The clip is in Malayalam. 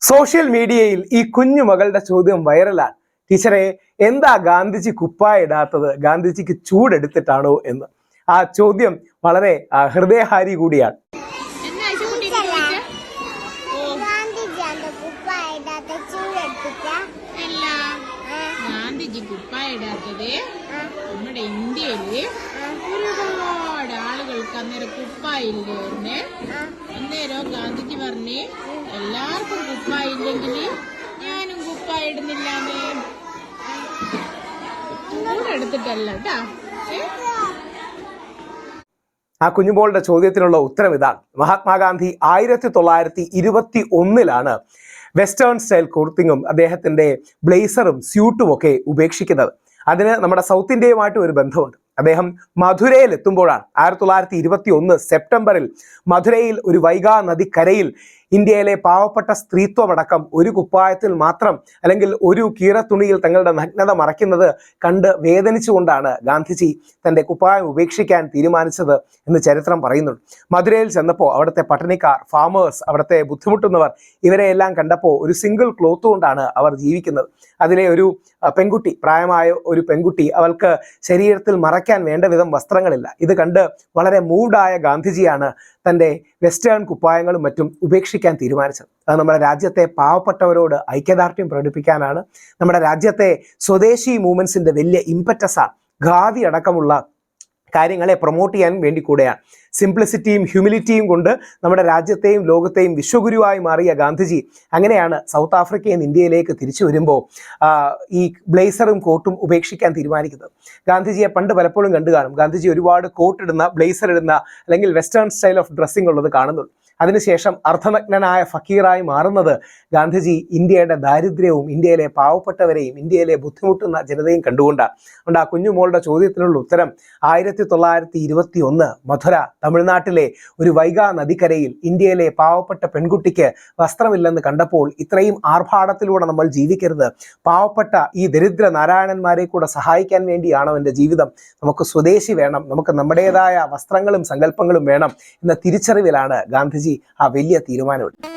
സോഷ്യൽ മീഡിയയിൽ ഈ കുഞ്ഞു മകളുടെ ചോദ്യം വൈറലാണ്. ടീച്ചറെ എന്താ ഗാന്ധിജി കുപ്പായ ഇടാത്തത്? ഗാന്ധിജിക്ക് ചൂടെടുത്തിട്ടാണോ എന്ന്. ആ ചോദ്യം വളരെ ഹൃദയഹാരി കൂടിയാണ്. ഗാന്ധിജി കുപ്പായ ഇടാത്തത് നമ്മുടെ ഇന്ത്യയിൽ ഒരുപാട് ആളുകൾക്ക് അന്നേരം കുപ്പായ ഇല്ലായിരുന്നേ അന്നേരം ഗാന്ധിജി പറഞ്ഞ് എല്ലാവർക്കും കുപ്പായില്ലെങ്കിൽ ഞാനും കുപ്പായ എടുത്തിട്ടല്ല കേട്ടാ? ആ കുഞ്ഞുമോളുടെ ചോദ്യത്തിനുള്ള ഉത്തരം ഇതാണ്. മഹാത്മാഗാന്ധി ആയിരത്തി തൊള്ളായിരത്തി ഇരുപത്തി ഒന്നിലാണ് വെസ്റ്റേൺ സ്റ്റൈൽ കുർത്തിങ്ങും അദ്ദേഹത്തിന്റെ ബ്ലേസറും സ്യൂട്ടും ഒക്കെ ഉപേക്ഷിക്കുന്നത്. അതിന് നമ്മുടെ സൗത്ത് ഇന്ത്യയുമായിട്ട് ഒരു ബന്ധമുണ്ട്. അദ്ദേഹം മധുരയിൽ എത്തുമ്പോഴാണ്. ആയിരത്തി തൊള്ളായിരത്തി ഇരുപത്തി ഒന്ന് സെപ്റ്റംബറിൽ മധുരയിൽ ഒരു വൈഗാ നദിക്കരയിൽ ഇന്ത്യയിലെ പാവപ്പെട്ട സ്ത്രീത്വമടക്കം ഒരു കുപ്പായത്തിൽ മാത്രം അല്ലെങ്കിൽ ഒരു കീറത്തുണിയിൽ തങ്ങളുടെ നഗ്നത മറയ്ക്കുന്നത് കണ്ട് വേദനിച്ചുകൊണ്ടാണ് ഗാന്ധിജി തന്റെ കുപ്പായം ഉപേക്ഷിക്കാൻ തീരുമാനിച്ചത് എന്ന് ചരിത്രം പറയുന്നുണ്ട്. മധുരയിൽ ചെന്നപ്പോൾ അവിടുത്തെ പട്ടണിക്കാർ ഫാമേഴ്സ് അവിടുത്തെ ബുദ്ധിമുട്ടുന്നവർ ഇവരെയെല്ലാം കണ്ടപ്പോൾ ഒരു സിംഗിൾ ക്ലോത്ത് കൊണ്ടാണ് അവർ ജീവിക്കുന്നത്. അതിലെ ഒരു പെൺകുട്ടി പ്രായമായ ഒരു പെൺകുട്ടി അവൾക്ക് ശരീരത്തിൽ മറയ്ക്കാൻ വേണ്ട വിധം വസ്ത്രങ്ങളില്ല. ഇത് കണ്ട് വളരെ മൂഡായ ഗാന്ധിജിയാണ് തന്റെ വെസ്റ്റേൺ കുപ്പായങ്ങളും മറ്റും ഉപേക്ഷിക്കാൻ തീരുമാനിച്ചത്. അത് നമ്മുടെ രാജ്യത്തെ പാവപ്പെട്ടവരോട് ഐക്യദാർഢ്യം പ്രകടിപ്പിക്കാനാണ് നമ്മുടെ രാജ്യത്തെ സ്വദേശി മൂവ്മെന്റ്സിന്റെ വലിയ ഇമ്പറ്റസാണ് ഖാദി അടക്കമുള്ള കാര്യങ്ങളെ പ്രൊമോട്ട് ചെയ്യാൻ വേണ്ടി കൂടെയാണ്. സിംപ്ലിസിറ്റിയും ഹ്യൂമിലിറ്റിയും കൊണ്ട് നമ്മുടെ രാജ്യത്തെയും ലോകത്തെയും വിശ്വഗുരുവായി മാറിയ ഗാന്ധിജി അങ്ങനെയാണ് സൗത്ത് ആഫ്രിക്കയിൽ നിന്ന് ഇന്ത്യയിലേക്ക് തിരിച്ചു വരുമ്പോൾ ഈ ബ്ലേസറും കോട്ടും ഉപേക്ഷിക്കാൻ തീരുമാനിക്കുന്നത്. ഗാന്ധിജിയെ പണ്ട് പലപ്പോഴും കണ്ടു കാണും. ഗാന്ധിജി ഒരുപാട് കോട്ട് ഇടുന്ന ബ്ലേസർ ഇടുന്ന അല്ലെങ്കിൽ വെസ്റ്റേൺ സ്റ്റൈൽ ഓഫ് ഡ്രസ്സിംഗ് ഉള്ളത് കാണുന്നുണ്ട്. അതിനുശേഷം അർദ്ധനഗ്നനായ ഫക്കീറായി മാറുന്നത് ഗാന്ധിജി ഇന്ത്യയുടെ ദാരിദ്ര്യവും ഇന്ത്യയിലെ പാവപ്പെട്ടവരെയും ഇന്ത്യയിലെ ബുദ്ധിമുട്ടുന്ന ജനതയും കണ്ടുകൊണ്ടാണ് അതുകൊണ്ട് ആ കുഞ്ഞുമോളുടെ ചോദ്യത്തിനുള്ള ഉത്തരം ആയിരത്തി തൊള്ളായിരത്തി ഇരുപത്തി ഒന്ന് മധുര തമിഴ്നാട്ടിലെ ഒരു വൈഗാ നദിക്കരയിൽ ഇന്ത്യയിലെ പാവപ്പെട്ട പെൺകുട്ടിക്ക് വസ്ത്രമില്ലെന്ന് കണ്ടപ്പോൾ ഇത്രയും ആർഭാടത്തിലൂടെ നമ്മൾ ജീവിക്കരുത്. പാവപ്പെട്ട ഈ ദരിദ്ര നാരായണന്മാരെ കൂടെ സഹായിക്കാൻ വേണ്ടിയാണ് എന്റെ ജീവിതം. നമുക്ക് സ്വദേശി വേണം നമുക്ക് നമ്മുടേതായ വസ്ത്രങ്ങളും സങ്കല്പങ്ങളും വേണം എന്ന തിരിച്ചറിവിലാണ് ഗാന്ധിജി ആ വലിയ തീരുമാനമെടുത്തത്